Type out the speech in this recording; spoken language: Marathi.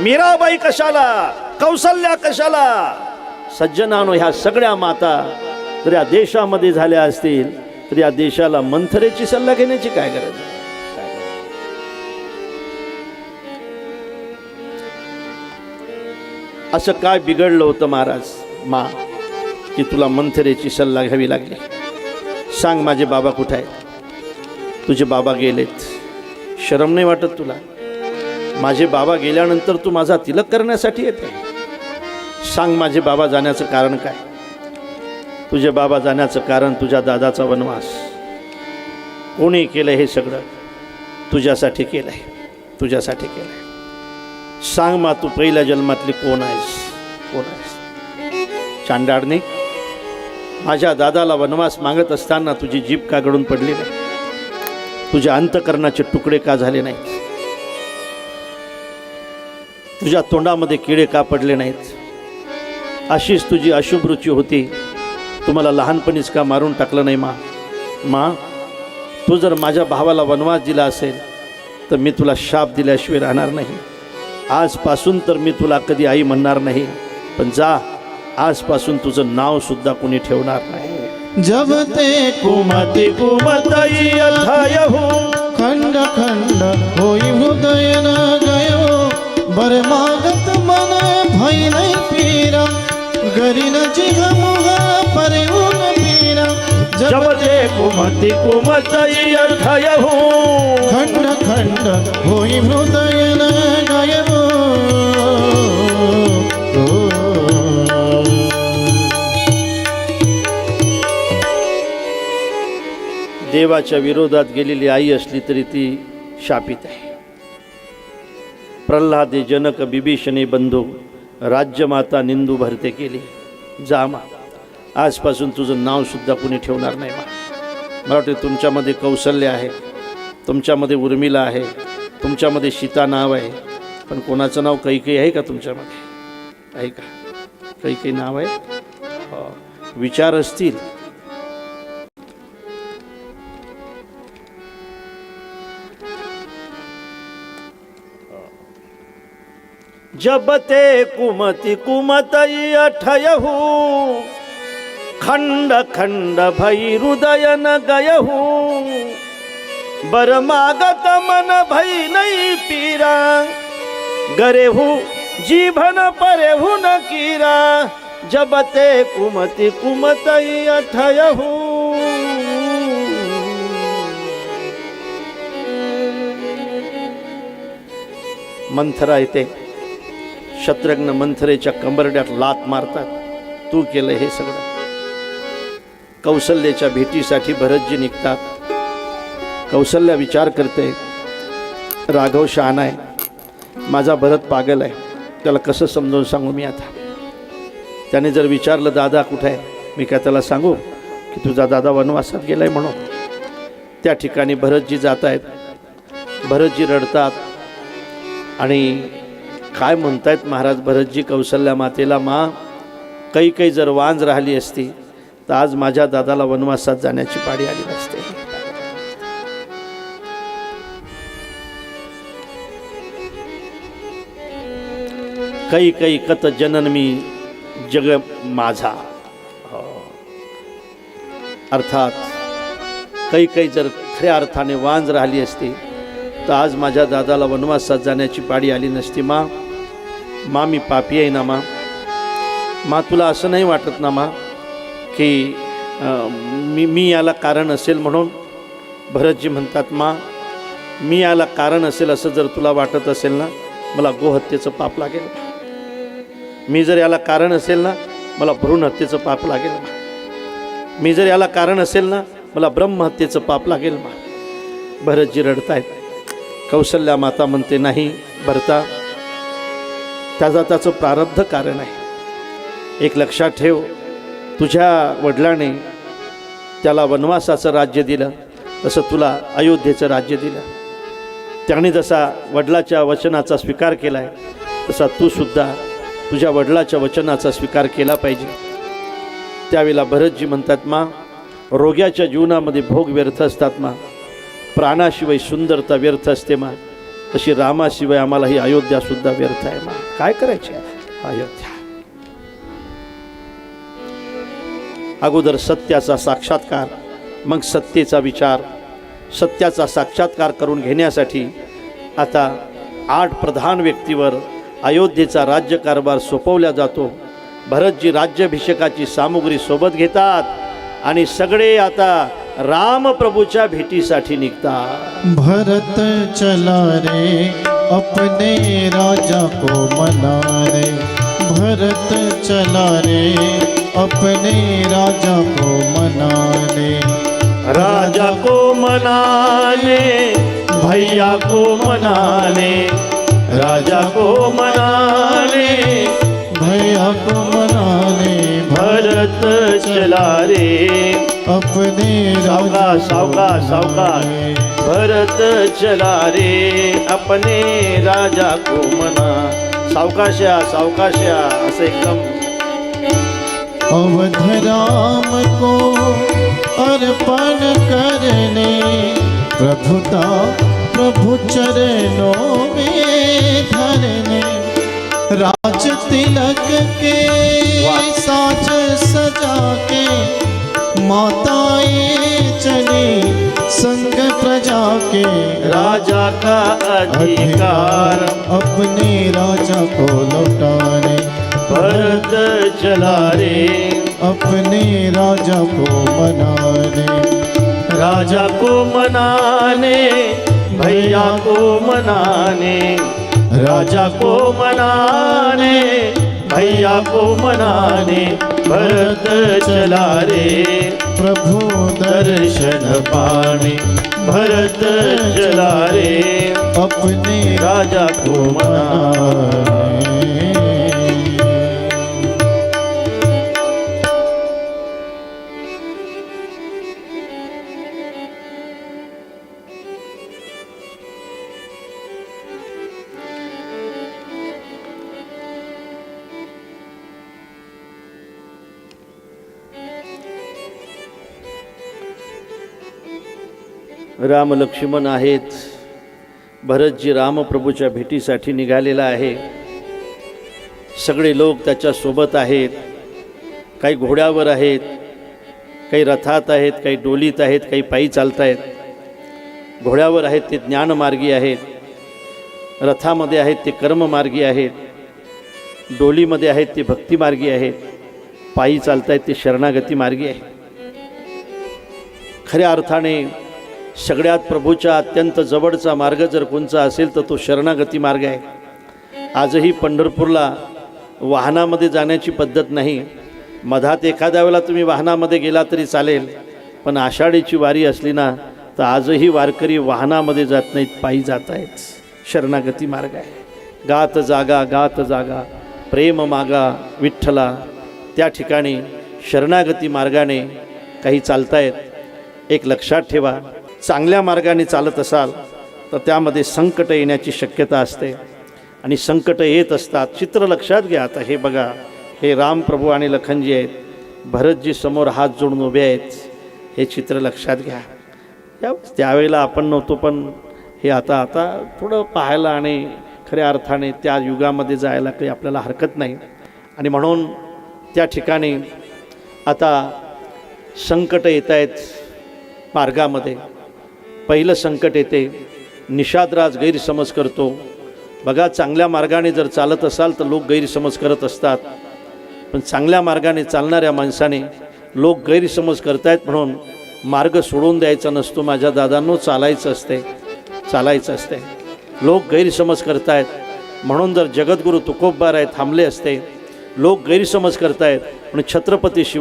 मीराबाई कशाला? कौशल्या कशाला? सज्जनानो ह्या सगळ्या माता जर या देशामध्ये झाल्या असतील तर या देशाला मंथरेची सल्ला घेण्याची काय गरज असं काय बिघडलं होतं महाराज? मा की तुला मंथरेची सल्ला घ्यावी लागली. सांग माझे बाबा कुठे आहेत? तुझे बाबा गेलेत. शरम नाही वाटत तुला? माझे बाबा गेल्यानंतर तू माझा तिलक करण्यासाठी येते. सांग माझे बाबा जाण्याचं कारण काय? तुझे बाबा जाण्याचं कारण तुझ्या दादाचा वनवास. कोणी केलं हे सगळं? तुझ्यासाठी केलं आहे तुझ्यासाठी केलं आहे सांग मा तू पहिल्या जन्मातली कोण आहेस? कोण आहेस? चांडाडने माझ्या दादाला वनवास मागत असताना तुझी जीभ का गळून पडली नाही. तुझ्या अंतकरणाचे तुकडे का झाले नाहीत? तुझ्या तोंडामध्ये किडे का पडले नाहीत. अशीच तुझी अशुभ रुची होती. तुम्हाला लहानपणीच का मारून टाकलं नाही मा? मा तू जर माझ्या भावाला वनवास दिला असेल तर मी तुला शाप दिल्याशिवाय राहणार नाही. आजपासून तर मी तुला कधी आई म्हणणार नाही पण जा आजपासून तुझं नाव सुद्धा कोणी ठेवणार नाही. जब ते कुमती कुमतई खंड खंड होई हृदय न गयो बर मागत मन भई नाही पीरा. गरीन जिह मुहा परऊन पीरा जब ते कुमती कुमतई अथयहू खंड खंड होई हृदय न गयो देवाच्या विरोधात गेलेली आई असली तरी ती शापित आहे. प्रल्हादे जनक बिभीषणे बंधू राज्यमाता निंदू भरते केली. जा मा आजपासून तुझं नावसुद्धा कुणी ठेवणार नाही मा. मला वाटते तुमच्यामध्ये कौशल्य आहे तुमच्यामध्ये उर्मिला आहे तुमच्यामध्ये सीता नाव आहे पण कोणाचं नाव कैकई आहे का तुमच्यामध्ये? आहे का? कैकई नाव आहे? हो. विचार असतील. जब ते कुमति कुमतई अठयहू खंड खंड भई हृदय न गयहू। बर मागत मन भई नहीं पीरा गरेहू जीभन परेहू न कीरा। जब ते कुमति कुमतई अठयहू। मंथरा येते शत्रघ्न मंथरेच्या कंबरड्यात लात मारतात. तू केलं हे सगळं. कौशल्याच्या भेटीसाठी भरतजी निघतात. कौशल्या विचार करते राघव शहाणा आहे. माझा भरत पागल आहे. त्याला कसं समजावून सांगू मी आता? त्याने जर विचारलं दादा कुठं आहे? मी काय त्याला सांगू की तुझा दादा वनवासात गेला आहे म्हणून. त्या ठिकाणी भरतजी जात आहेत. भरतजी रडतात आणि काय म्हणतायत महाराज भरतजी कौशल्या मातेला मा काही काही जर वांज राहिली असती तर आज माझ्या दादाला वनवासात जाण्याची पाडी आली नसते. काही काही कत जनन मी जग माझा. हो. अर्थात काही काही जर खऱ्या अर्थाने वांज राहिली असती तर आज माझ्या दादाला वनवासात जाण्याची पाडी आली नसती मा मा मी पापी आहे ना मा. मा तुला असं नाही वाटत ना मा की मी मी याला कारण असेल म्हणून? भरतजी म्हणतात मा मी याला कारण असेल असं जर तुला वाटत असेल ना मला गोहत्येचं पाप लागेल. मी जर याला कारण असेल ना मला भ्रूण हत्येचं पाप लागेल. मा मी जर याला कारण असेल ना मला ब्रह्महत्येचं पाप लागेल मा. भरतजी रडतायत. कौशल्या माता म्हणते नाही भरता त्याचा त्याचं प्रारब्ध कारण आहे. एक लक्षात ठेव तुझ्या वडिलाने त्याला वनवासाचं राज्य दिलं तसं तुला अयोध्येचं राज्य दिलं. त्याने जसा वडिलाच्या वचनाचा स्वीकार केला आहे तसा तू सुद्धा तुझ्या वडिलाच्या वचनाचा स्वीकार केला पाहिजे. त्यावेळेला भरतजी म्हणतात मा रोग्याच्या जीवनामध्ये भोग व्यर्थ असतात मा. प्राणाशिवाय सुंदरता व्यर्थ असते मा. तशी रामाशिवाय आम्हाला ही अयोध्या सुद्धा व्यर्थ आहे मा. काय करायचे? अयोध्या. अगोदर सत्याचा साक्षात्कार मग सत्तेचा विचार. सत्याचा साक्षात्कार करून घेण्यासाठी आता आठ प्रधान व्यक्तीवर अयोध्येचा राज्यकारभार सोपवला जातो. भरतजी राज्याभिषेकाची सामुग्री सोबत घेतात. आणि सगळे आता रामप्रभूच्या भेटीसाठी निघतात. भरत चला रे अपने राजा को मनाने भरत चला रे अपने राजा को मनाने राजा को मनाने भैया को मनाने. राजा को मनाने भैया को मनाने भरत चला रे अपने राजा सावकाश सावकाश सावकाश भरत चला रे अपने राजा को मना। सावकाशा सावकाशा असं एकदम। अवध राम को अर्पण करने प्रभुता प्रभु चरणों में धरने। राज तिलक के। साज सजा के माताएं चली संग प्रजा के राजा का अधिकार। अपने राजा को लौटाने। भरत चला रे अपने राजा को मनाने। राजा को मनाने भैया को मनाने। राजा को मनाने भैया को मनाने भरत चला रे प्रभु दर्शन पाने भरत चला रे अपने राजा को मनाने। राम लक्ष्मण आहेत. भरतजी रामप्रभूच्या भेटीसाठी निघालेला आहे. सगळे लोक त्याच्यासोबत आहेत. काही घोड्यावर आहेत काही रथात आहेत काही डोलीत आहेत काही पायी चालत आहेत घोड्यावर आहेत ते ज्ञानमार्गी आहेत. रथामध्ये आहेत ते कर्ममार्गी आहेत. डोलीमध्ये आहेत ते भक्तिमार्गी आहेत. पायी चालत आहेत ते शरणागती मार्गी आहे खऱ्या अर्थाने सगळ्यात प्रभूच्या अत्यंत जवळचा मार्ग जर कोणचा असेल तर तो शरणागती मार्ग आहे. आजही पंढरपूरला वाहनामध्ये जाण्याची पद्धत नाही. मधात एखाद्या वेळेला तुम्ही वाहनामध्ये गेला तरी चालेल पण आषाढीची वारी असली ना तर आजही वारकरी वाहनामध्ये जात नाहीत पायी जात आहेत. शरणागती मार्ग आहे. गात जागा गात जागा प्रेम मागा विठ्ठला. त्या ठिकाणी शरणागती मार्गाने काही चालतायत. एक लक्षात ठेवा चांगल्या मार्गाने चालत असाल तर त्यामध्ये संकट येण्याची शक्यता असते. आणि संकट येत असतात चित्र लक्षात घ्या. आता हे बघा हे रामप्रभू आणि लखनजी आहेत. भरतजी समोर हात जोडून उभे आहेत. हे चित्र लक्षात घ्या. या त्यावेळेला आपण नव्हतो पण हे आता आता थोडं पाहायला आणि खऱ्या अर्थाने त्या युगामध्ये जायला काही आपल्याला हरकत नाही. आणि म्हणून त्या ठिकाणी आता संकट येत आहेत मार्गामध्ये. पहिलं संकट येते. निषादराज गैरसमज करतो. बघा चांगल्या मार्गाने जर चालत असाल तर लोक गैरसमज करत असतात. पण चांगल्या मार्गाने चालणाऱ्या माणसाने लोक गैरसमज करतायत म्हणून मार्ग सोडून द्यायचा नसतो. माझ्या दादांनो चालायचं असते चालायचं असते लोक गैरसमज करतायत. म्हणून जर जगद्गुरू तुकोबबार आहे थांबले असते. लोक गैरसमज करतायत. म्हणून छत्रपती शिव